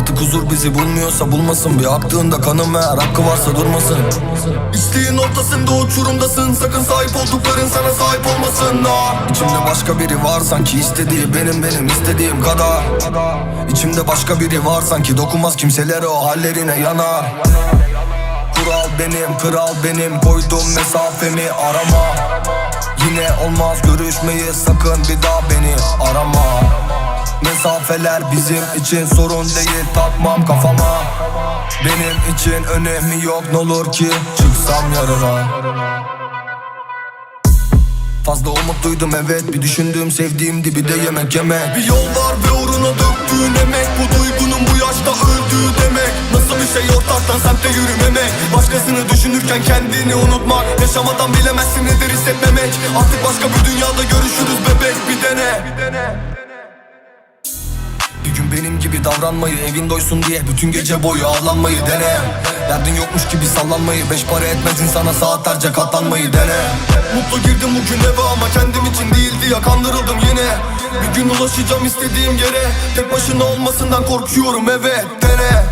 huzur bizi bulmuyorsa bulmasın. Bir aktığında kanım eğer hakkı varsa durmasın. İçtiğin ortasında uçurumdasın. Sakın sahip oldukların sana sahip olmasın. Ah. İçimde başka biri var sanki. İstediği benim benim istediğim kadar. İçimde başka biri var sanki. Dokunmaz kimselere o hallerine yanar Kural benim, kral benim. Koydum mesafemi arama. Yine olmaz görüşmeyi sakın bir daha beni arama Mesafeler bizim için sorun değil. Takmam kafama. Benim için önemi yok. N'olur ki çıksam yarına Fazla umutluydum evet. Bir düşündüğüm sevdiğim dibi de yemek yemek. Bir yol var ve uğruna döktüğün emek. Bu duygunun bu yaşta öldüğü demek. Nasıl bir şey ortaktan semte yürümemek? Başkasını düşünürken kendini unutmak. Yaşamadan bilemezsin nedir hissetmemek. Artık başka bir dünyada görüşürüz bebek bir dene. bir gün benim gibi davranmayı Evin doysun diye bütün gece boyu ağlanmayı dene. Derdin yokmuş gibi sallanmayı Beş para etmez insana saatlerce katlanmayı dene. Mutlu girdim bugün eve ama kendim için değildi ya kandırıldım yine. Bir gün ulaşacağım istediğim yere Tek başına olmasından korkuyorum evet dene